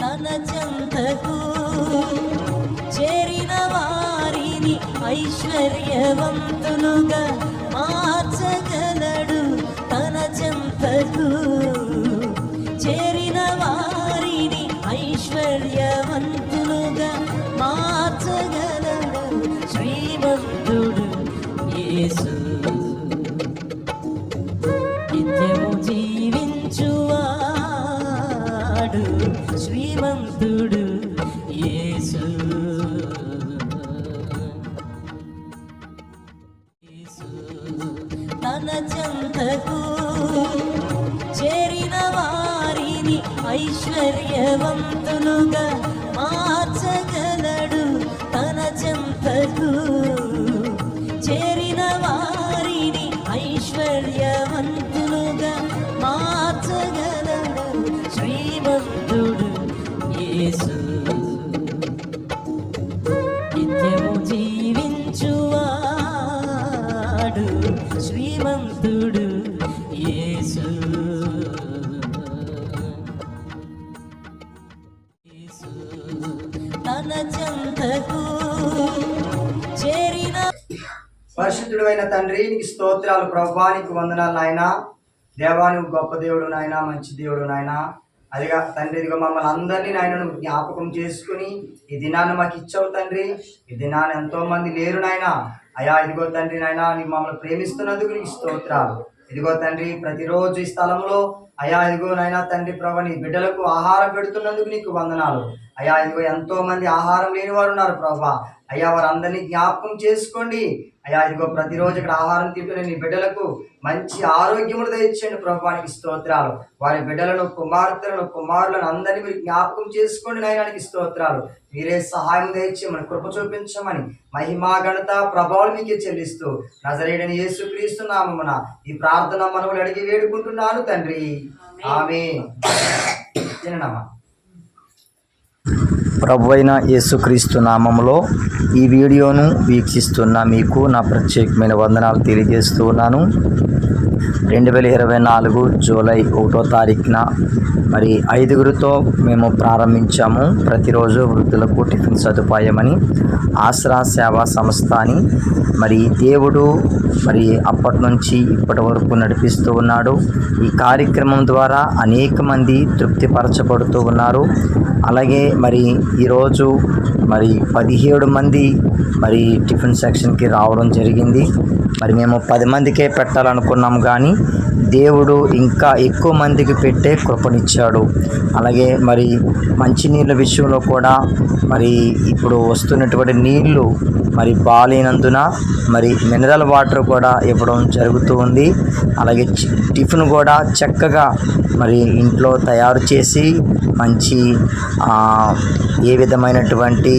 తన చెంతకు చేరిన వారిని ఐశ్వర్యవంతులుగా మార్చగలడు. తన చెంతకు చేరిన వారిని ఐశ్వర్యవంతులుగా మార్చగలడు. శ్రీమంతుడు యేసు. శ్రీమంతుడు యేసు. యేసు. తన చెంతకు చేరిన వారిని ఐశ్వర్యవంతులుగా మార్చగలడు. తన చెంతకు చేరిన వారిని ఐశ్వర్యవంతులుగా మార్చగలడు. శ్రీమంతుడు యేసు నిత్యము జీవించువాడు శ్రీమంతుడు యేసు. యేసు తన చెంతకు చేరిన పరిశుద్ధుడు అయిన తండ్రి నీకు స్తోత్రాలు. ప్రభానికి వందనాలు నాయన. దేవానికి గొప్ప దేవుడు నాయన మంచి దేవుడు నాయన. అదిగా తండ్రి ఇదిగో మమ్మల్ని అందరినీ నాయన జ్ఞాపకం చేసుకుని ఈ దినాన్ని మాకు ఇచ్చావు తండ్రి. ఈ దినాన్ని ఎంతో మంది లేరు నాయన. అయా ఇదిగో తండ్రి నాయన నీ మమ్మల్ని ప్రేమిస్తున్నందుకు నీకు స్తోత్రాలు. ఇదిగో తండ్రి ప్రతిరోజు ఈ స్థలంలో అయా ఇదిగో నాయన తండ్రి ప్రభ నీ బిడ్డలకు ఆహారం పెడుతున్నందుకు నీకు వందనాలు. అయా ఇదిగో ఎంతో మంది ఆహారం లేని వారు ఉన్నారు ప్రభా. అయ్యా వారందరినీ జ్ఞాపకం చేసుకోండి. అయ్యా ఇదిగో ప్రతిరోజు ఇక్కడ ఆహారం తింటున్న నీ బిడ్డలకు మంచి ఆరోగ్యములు దయచేయండి ప్రభానికి స్తోత్రాలు. వారి బిడ్డలను కుమార్తెలను కుమారులను అందరినీ మీరు జ్ఞాపకం చేసుకోండి నాయనానికి స్తోత్రాలు. మీరే సహాయం దయచేయమని కృప చూపించమని మహిమా ఘనత ప్రభావం మీకే చెల్లిస్తూ నజరేడని యేసు క్రీస్తు నామమున ఈ ప్రార్థన మనవులు అడిగి వేడుకుంటున్నాను తండ్రి. ఆమె ప్రభు అయిన యేసుక్రీస్తు నామంలో ఈ వీడియోను వీక్షిస్తున్న మీకు నా ప్రత్యేకమైన వందనాలు తెలియజేస్తూ ఉన్నాను. రెండు వేల ఇరవై నాలుగు జూలై ఒకటో తారీఖున మరి ఐదుగురితో మేము ప్రారంభించాము. ప్రతిరోజు వృద్ధులకు టిఫిన్ సదుపాయమని ఆసరా సేవా సంస్థ అని మరి దేవుడు మరి అప్పటి నుంచి ఇప్పటి వరకు నడిపిస్తూ ఉన్నాడు. ఈ కార్యక్రమం ద్వారా అనేక మంది తృప్తిపరచబడుతూ ఉన్నారు. అలాగే మరి మరి ఈరోజు మరి పదిహేడు మంది మరి టిఫిన్ సెక్షన్కి రావడం జరిగింది. మరి మేము పది మందికే పెట్టాలనుకున్నాం కానీ దేవుడు ఇంకా ఎక్కువ మందికి పెట్టే కృపనిచ్చాడు. అలాగే మరి మంచినీళ్ళ విషయంలో కూడా మరి ఇప్పుడు వస్తున్నటువంటి నీళ్ళు మరి బాగాలేనందున మరి మినరల్ వాటర్ కూడా ఇవ్వడం జరుగుతూ ఉంది. అలాగే చి- టిఫిన్ కూడా చక్కగా మరి ఇంట్లో తయారు చేసి మంచి ఏ విధమైనటువంటి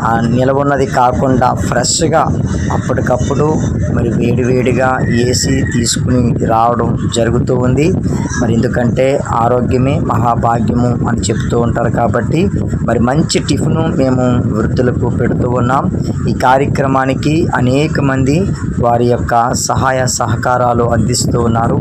ఆ, నిలవ ఉన్నది కాకుండా ఫ్రెష్గా అప్పటికప్పుడు మరి వేడివేడిగా ఏసీ తీసుకుని రావడం జరుగుతూ ఉంది. మరి ఎందుకంటే ఆరోగ్యమే మహాభాగ్యము అని చెప్తూ ఉంటారు కాబట్టి మరి మంచి టిఫిన్ మేము వృద్ధులకు పెడుతూ ఉన్నాం. ఈ కార్యక్రమానికి అనేక మంది వారి యొక్క సహాయ సహకారాలు అందిస్తూ ఉన్నారు.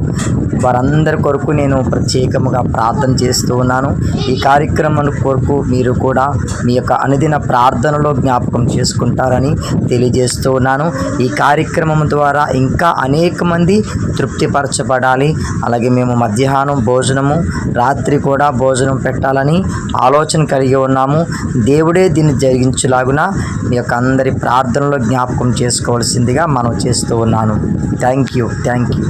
వారందరి కొరకు నేను ప్రత్యేకముగా ప్రార్థన చేస్తూ ఉన్నాను. ఈ కార్యక్రమం కొరకు మీరు కూడా మీ యొక్క అనుదిన ప్రార్థనలో జ్ఞాపకం చేసుకుంటారని తెలియజేస్తూ ఉన్నాను. ఈ కార్యక్రమం ద్వారా ఇంకా అనేక మంది తృప్తిపరచబడాలి. అలాగే మేము మధ్యాహ్నం భోజనము రాత్రి కూడా భోజనం పెట్టాలని ఆలోచన కలిగి ఉన్నాము. దేవుడే దీన్ని జరిగించులాగున మీ యొక్క అందరి ప్రార్థనలో జ్ఞాపకం చేసుకోవాల్సిందిగా మనం చేస్తూ ఉన్నాను. Thank you thank you.